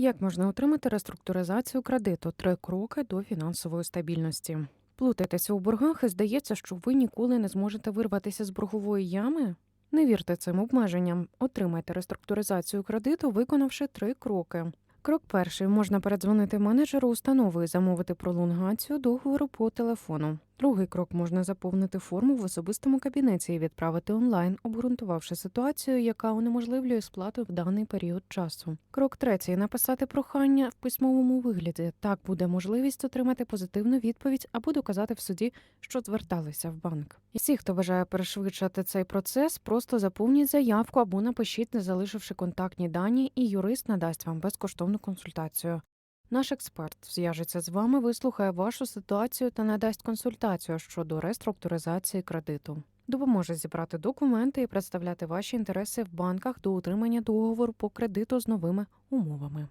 Як можна отримати реструктуризацію кредиту? Три кроки до фінансової стабільності. Плутаєтеся у боргах і здається, що ви ніколи не зможете вирватися з боргової ями? Не вірте цим обмеженням. Отримайте реструктуризацію кредиту, виконавши три кроки. Крок перший можна передзвонити менеджеру установи і замовити пролонгацію договору по телефону. Другий крок можна заповнити форму в особистому кабінеті і відправити онлайн, обґрунтувавши ситуацію, яка унеможливлює сплату в даний період часу. Крок третій написати прохання в письмовому вигляді. Так буде можливість отримати позитивну відповідь або доказати в суді, що зверталися в банк. Всі, хто бажає перешвидшити цей процес, просто заповніть заявку або напишіть, не залишивши контактні дані, і юрист надасть вам безкоштовну консультацію. Наш експерт зв'яжеться з вами, вислухає вашу ситуацію та надасть консультацію щодо реструктуризації кредиту. Допоможе зібрати документи і представляти ваші інтереси в банках до утримання договору по кредиту з новими умовами.